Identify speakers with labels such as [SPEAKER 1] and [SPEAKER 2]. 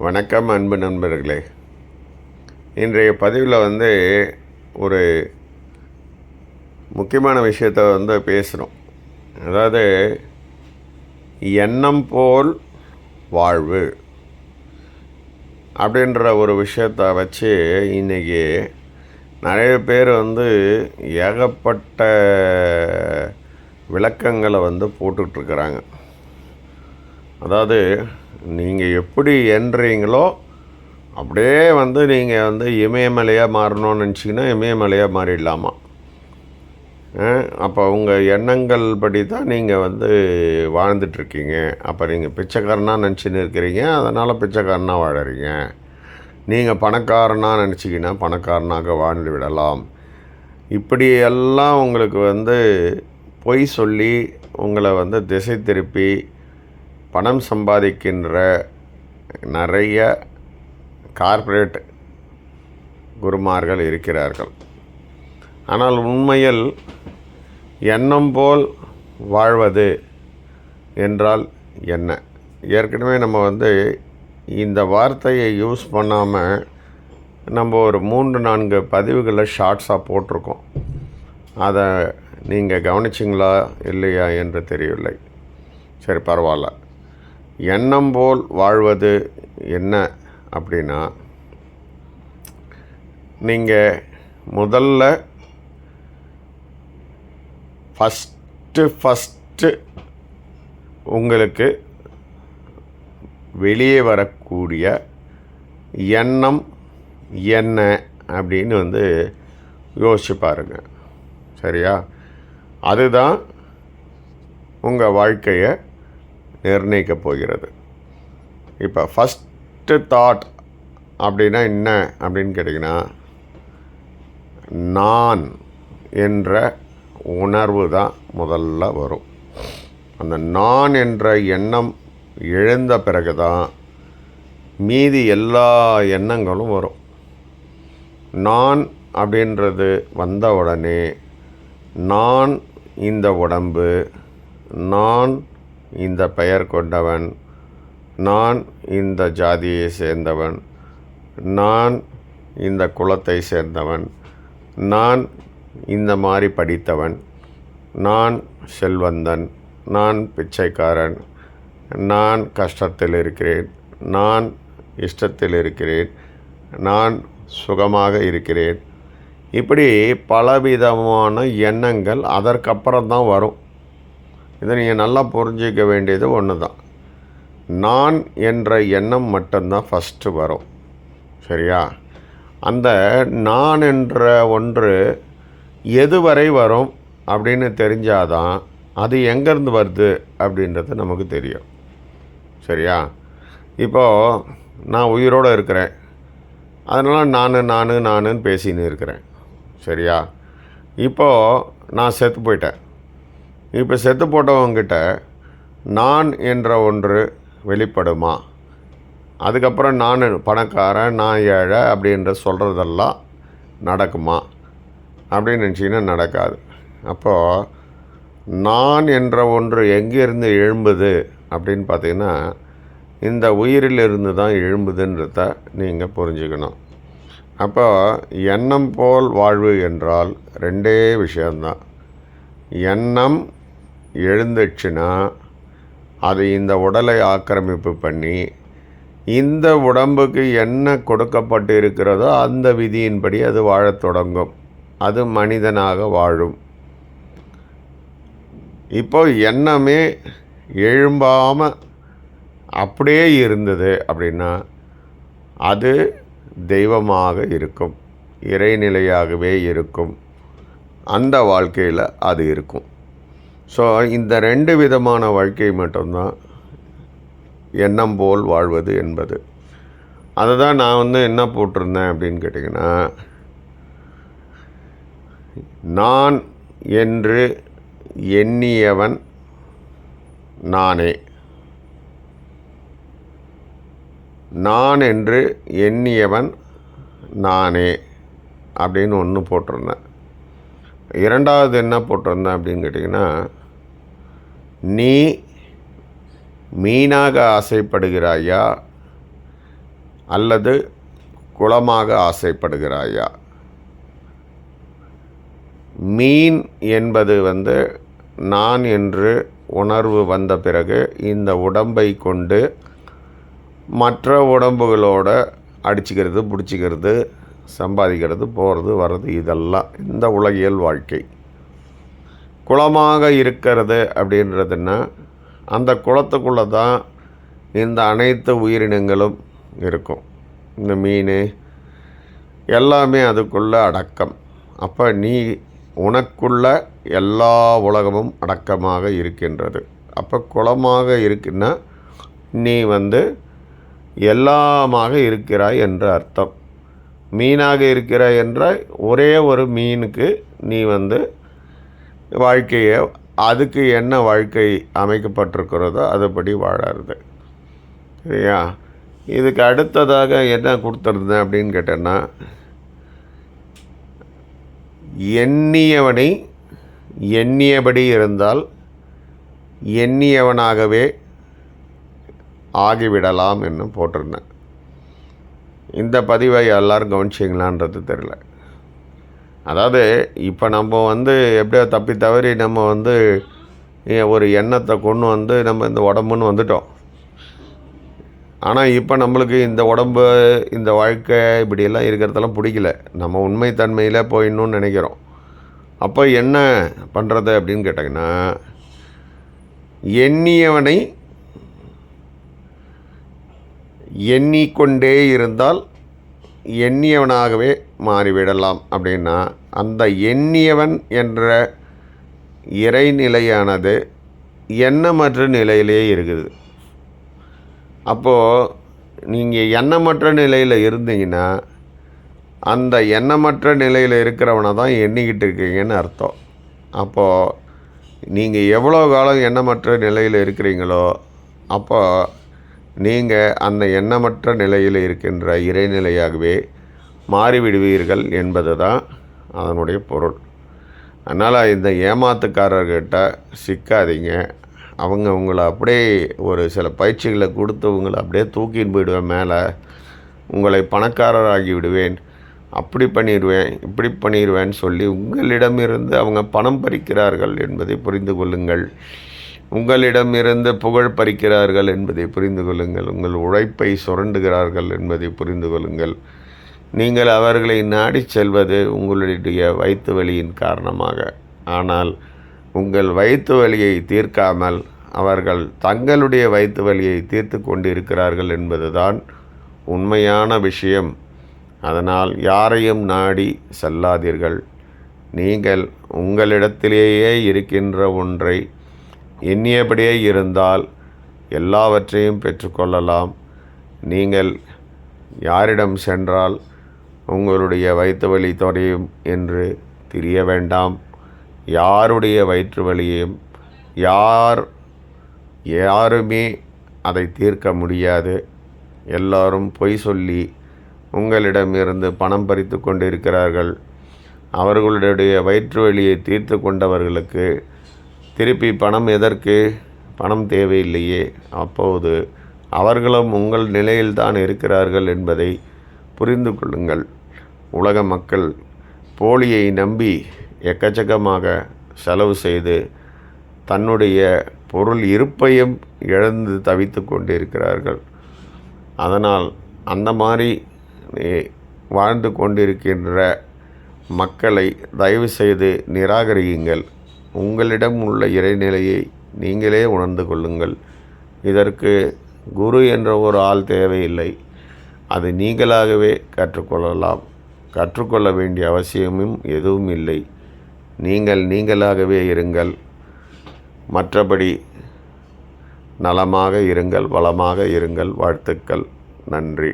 [SPEAKER 1] வணக்கம் அன்பு நண்பர்களே. இன்றைய பதிவில் வந்து ஒரு முக்கியமான விஷயத்தை வந்து பேசுகிறோம் அதாவது எண்ணம் போல் வாழ்வு அப்படின்ற ஒரு விஷயத்தை வச்சு இன்றைக்கி நிறைய பேர் வந்து ஏகப்பட்ட விளக்கங்களை வந்து போட்டுட்ருக்குறாங்க அதாவது நீங்கள் எப்படி என்றீங்களோ அப்படியே வந்து நீங்கள் வந்து இமயமலையாக மாறணும்னு நினச்சிங்கன்னா இமயமலையாக மாறிடலாமா? அப்போ உங்கள் எண்ணங்கள் படி தான் நீங்கள் வந்து வாழ்ந்துட்டுருக்கீங்க. அப்போ நீங்கள் பிச்சைக்காரனாக நினச்சின்னு இருக்கிறீங்க அதனால் பிச்சைக்காரனாக வாழறீங்க. நீங்கள் பணக்காரனாக நினச்சிக்கின்னா பணக்காரனாக வாழ்ந்து விடலாம். இப்படி எல்லாம் உங்களுக்கு வந்து பொய் சொல்லி உங்களை வந்து திசை திருப்பி பணம் சம்பாதிக்கின்ற நிறைய கார்ப்பரேட் குருமார்கள் இருக்கிறார்கள். ஆனால் உண்மையில் எண்ணம் போல் வாழ்வது என்றால் என்ன? ஏற்கனவே நம்ம வந்து இந்த வார்த்தையை யூஸ் பண்ணாமல் நம்ம ஒரு மூன்று நான்கு பதிவுகளை ஷார்ட்ஸாக போட்டிருக்கோம். அதை நீங்கள் கவனிச்சிங்களா? இல்லையா? என்று தெரியவில்லை. சரி பரவாயில்ல. எண்ணம் போல் வாழ்வது என்ன அப்படின்னா நீங்கள் முதல்ல ஃபஸ்ட்டு ஃபஸ்ட்டு உங்களுக்கு வெளியே வரக்கூடிய எண்ணம் என்ன அப்படின்னு வந்து யோசிச்சு பாருங்கள் சரியா? அதுதான் உங்கள் வாழ்க்கையை நிர்ணயிக்கப் போகிறது. இப்போ ஃபஸ்ட்டு தாட் அப்படின்னா என்ன அப்படின்னு கேட்டிங்கன்னா நான் என்ற உணர்வு தான் முதல்ல வரும். அந்த நான் என்ற எண்ணம் எழுந்த பிறகு தான் மீதி எல்லா எண்ணங்களும் வரும். நான் அப்படின்றது வந்த உடனே நான் இந்த உடம்பு நான் இந்த பெயர் கொண்டவன். நான் இந்த ஜாதியை சேர்ந்தவன். நான் இந்த குலத்தை சேர்ந்தவன். நான் இந்த மாதிரி படித்தவன். நான் செல்வந்தன். நான் பிச்சைக்காரன். நான் கஷ்டத்தில் இருக்கிறேன். நான் இஷ்டத்தில் இருக்கிறேன். நான் சுகமாக இருக்கிறேன். இப்படி பலவிதமான எண்ணங்கள் அதற்கப்புறம் தான் வரும். இதை நீங்கள் நல்லா புரிஞ்சிக்க வேண்டியது ஒன்று தான் நான் என்ற எண்ணம் மட்டும்தான் ஃபஸ்ட்டு வரும். சரியா? அந்த நான் என்ற ஒன்று எதுவரை வரும் அப்படின்னு தெரிஞ்சாதான் அது எங்கேருந்து வருது அப்படின்றது நமக்கு தெரியும். சரியா? இப்போது நான் உயிரோடு இருக்கிறேன். அதனால் நான் நான் நானுன்னு பேசின்னு இருக்கிறேன். சரியா? இப்போது நான் செத்து போயிட்டேன். இப்போ செத்து போட்டவங்கிட்ட நான் என்ற ஒன்று வெளிப்படுமா? அதுக்கப்புறம் நான் பணக்காரன் நான் ஏழை அப்படின்ற சொல்கிறதெல்லாம் நடக்குமா? அப்படின்னு நினச்சிங்கன்னா நடக்காது. அப்போது நான் என்ற ஒன்று எங்கேருந்து எழும்புது அப்படின்னு பார்த்தீங்கன்னா இந்த உயிரிலிருந்து தான் எழும்புதுன்றத நீங்கள் புரிஞ்சுக்கணும். அப்போ எண்ணம் போல் வாழ்வு என்றால் ரெண்டே விஷயந்தான் எண்ணம் எழுந்துச்சுன்னா அது இந்த உடலை ஆக்கிரமிப்பு பண்ணி இந்த உடம்புக்கு என்ன கொடுக்கப்பட்டு இருக்கிறதோ அந்த விதியின்படி அது வாழத் தொடங்கும். அது மனிதனாக வாழும். இப்போ எண்ணமே எழும்பாமல் அப்படியே இருந்தது அப்படின்னா அது தெய்வமாக இருக்கும். இறைநிலையாகவே இருக்கும். அந்த வாழ்க்கையில் அது இருக்கும். ஸோ இந்த ரெண்டு விதமான வாழ்க்கை மட்டும்தான் எண்ணம் போல் வாழ்வது என்பது. அதை தான் நான் வந்து என்ன போட்டிருந்தேன் அப்படின்னு கேட்டிங்கன்னா நான் என்று எண்ணியவன் நானே. நான் என்று எண்ணியவன் நானே அப்படின்னு ஒன்று போட்டிருந்தேன். இரண்டாவது என்ன போட்டிருந்தேன் அப்படின்னு கேட்டிங்கன்னா நீ மீனாக ஆசைப்படுகிறாயா? அல்லது குளமாக ஆசைப்படுகிறாயா? மீன் என்பது வந்து நான் என்று உணர்வு வந்த பிறகு இந்த உடம்பை கொண்டு மற்ற உடம்புகளோட அடிச்சுக்கிறது பிடிச்சிக்கிறது சம்பாதிக்கிறது போகிறது வர்றது இதெல்லாம் இந்த உலகியல் வாழ்க்கை. குளமாக இருக்கிறது அப்படின்றதுன்னா அந்த குளத்துக்குள்ளே தான் இந்த அனைத்து உயிரினங்களும் இருக்கும். இந்த மீன் எல்லாமே அதுக்குள்ளே அடக்கம். அப்போ நீ உனக்குள்ள எல்லா உலகமும் அடக்கமாக இருக்கின்றது. அப்போ குளமாக இருக்குன்னா நீ வந்து எல்லாமாக இருக்கிறாய் என்ற அர்த்தம். மீனாக இருக்கிறாய் என்றால் ஒரே ஒரு மீனுக்கு நீ வந்து வாழ்க்கையை அதுக்கு என்ன வாழ்க்கை அமைக்கப்பட்டிருக்கிறதோ அதுபடி வாழறது. சரியா? இதுக்கு அடுத்ததாக என்ன கொடுத்துருந்தேன் அப்படின்னு கேட்டேன்னா எண்ணியவனை எண்ணியபடி இருந்தால் எண்ணியவனாகவே ஆகிவிடலாம் என்னும் போட்டிருந்தேன். இந்த பதிவை எல்லோரும் கவனிச்சிங்களான்றது தெரில அதாவது இப்போ நம்ம வந்து எப்படியோ தப்பி தவறி நம்ம வந்து ஒரு எண்ணத்தை கொண்டு வந்து நம்ம இந்த உடம்புன்னு வந்துட்டோம். ஆனால் இப்போ நம்மளுக்கு இந்த உடம்பு இந்த வாழ்க்கை இப்படியெல்லாம் இருக்கிறதெல்லாம் பிடிக்கல. நம்ம உண்மை தன்மையில் போயிடணும்னு நினைக்கிறோம். அப்போ என்ன பண்ணுறது அப்படின்னு கேட்டிங்கன்னா எண்ணியவனை எண்ணிக்கொண்டே இருந்தால் எண்ணியவனாகவே மாறிவிடலாம் அப்படின்னா அந்த எண்ணியவன் என்ற இறைநிலையானது எண்ணமற்ற நிலையிலே இருக்குது. அப்போது நீங்கள் எண்ணமற்ற நிலையில் இருந்தீங்கன்னா அந்த எண்ணமற்ற நிலையில் இருக்கிறவனை தான் எண்ணிக்கிட்டு இருக்கீங்கன்னு அர்த்தம். அப்போது நீங்கள் எவ்வளோ காலம் எண்ணமற்ற நிலையில் இருக்கிறீங்களோ அப்போ நீங்கள் அந்த எண்ணமற்ற நிலையில் இருக்கின்ற இறைநிலையாகவே மாறிவிடுவீர்கள் என்பது தான் அதனுடைய பொருள். அதனால் இந்த ஏமாத்துக்காரர்கிட்ட சிக்காதீங்க. அவங்க உங்களை அப்படியே ஒரு சில பயிற்சிகளை கொடுத்து உங்களை அப்படியே தூக்கின்னு போயிடுவேன் மேலே. உங்களை பணக்காரராகி விடுவேன். அப்படி பண்ணிடுவேன் இப்படி பண்ணிடுவேன்னு சொல்லி உங்களிடமிருந்து அவங்க பணம் பறிக்கிறார்கள் என்பதை புரிந்து கொள்ளுங்கள். உங்களிடமிருந்து புகழ் பறிக்கிறார்கள் என்பதை புரிந்து கொள்ளுங்கள். உங்கள் உழைப்பை சுரண்டுகிறார்கள் என்பதை புரிந்து கொள்ளுங்கள். நீங்கள் அவர்களை நாடி செல்வது உங்களுடைய வயிற்று வலியின் காரணமாக. ஆனால் உங்கள் வயிற்று வலியை தீர்க்காமல் அவர்கள் தங்களுடைய வயிற்று வலியை தீர்த்து கொண்டிருக்கிறார்கள் என்பதுதான் உண்மையான விஷயம். அதனால் யாரையும் நாடி செல்லாதீர்கள். நீங்கள் உங்களிடத்திலேயே இருக்கின்ற ஒன்றை எண்ணியபடியே இருந்தால் எல்லாவற்றையும் பெற்றுக்கொள்ளலாம். நீங்கள் யாரிடம் சென்றால் உங்களுடைய வயிற்று வலி தொடையும் என்று தெரிய வேண்டாம். யாருடைய வயிற்று வலியையும் யார் யாருமே அதை தீர்க்க முடியாது. எல்லாரும் பொய் சொல்லி உங்களிடமிருந்து பணம் பறித்து கொண்டிருக்கிறார்கள். அவர்களுடைய வயிற்று வலியை தீர்த்து கொண்டவர்களுக்கு திருப்பி பணம் எதற்கு? பணம் தேவையில்லையே. அப்போது அவர்களும் உங்கள் நிலையில்தான் இருக்கிறார்கள் என்பதை புரிந்து கொள்ளுங்கள். உலக மக்கள் போலியை நம்பி எக்கச்சக்கமாக செலவு செய்து தன்னுடைய பொருள் இருப்பையும் இழந்து தவித்து கொண்டிருக்கிறார்கள். அதனால் அந்த மாதிரி வாழ்ந்து கொண்டிருக்கின்ற மக்களை தயவு செய்து நிராகரியுங்கள். உங்களிடம் உள்ள இறைநிலையை நீங்களே உணர்ந்து கொள்ளுங்கள். இதற்கு குரு என்ற ஒரு ஆள் தேவையில்லை. அது நீங்களாகவே கற்றுக்கொள்ளலாம். கற்றுக்கொள்ள வேண்டிய அவசியமும் எதுவும் இல்லை. நீங்கள் நீங்களாகவே இருங்கள். மற்றபடி நலமாக இருங்கள் வளமாக இருங்கள். வாழ்த்துக்கள். நன்றி.